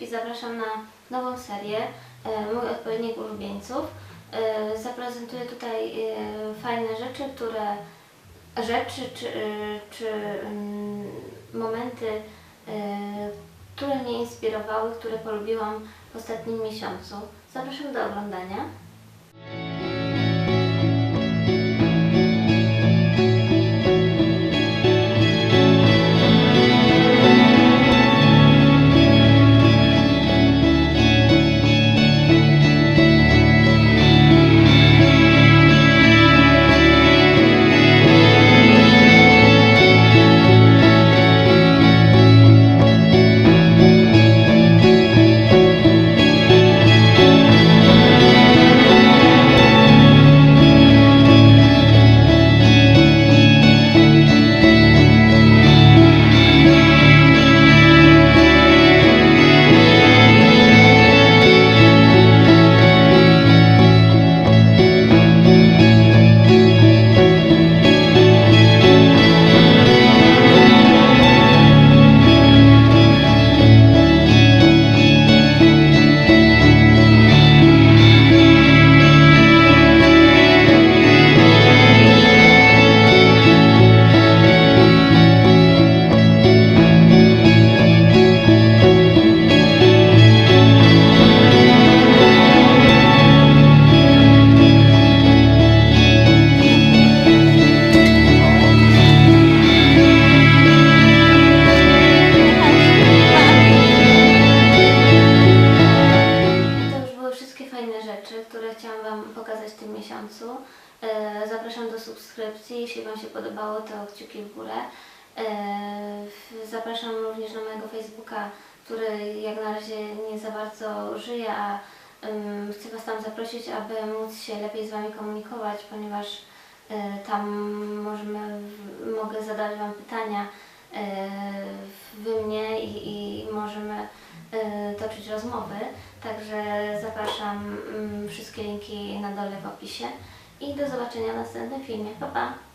i zapraszam na nową serię e, Mój odpowiednik ulubieńców. E, Zaprezentuję tutaj e, fajne rzeczy, które rzeczy czy, czy mm, momenty, które mnie inspirowały, które polubiłam w ostatnim miesiącu. Zapraszam do oglądania. Pokazać w tym miesiącu. E, Zapraszam do subskrypcji, jeśli Wam się podobało, to kciuki w górę. E, Zapraszam również na mojego Facebooka, który jak na razie nie za bardzo żyje, a chcę Was tam zaprosić, aby móc się lepiej z Wami komunikować, ponieważ e, tam możemy, mogę zadać Wam pytania Wy mnie i, i możemy toczyć rozmowy. Także zapraszam, mm, wszystkie linki na dole w opisie i do zobaczenia w następnym filmie. Pa, pa!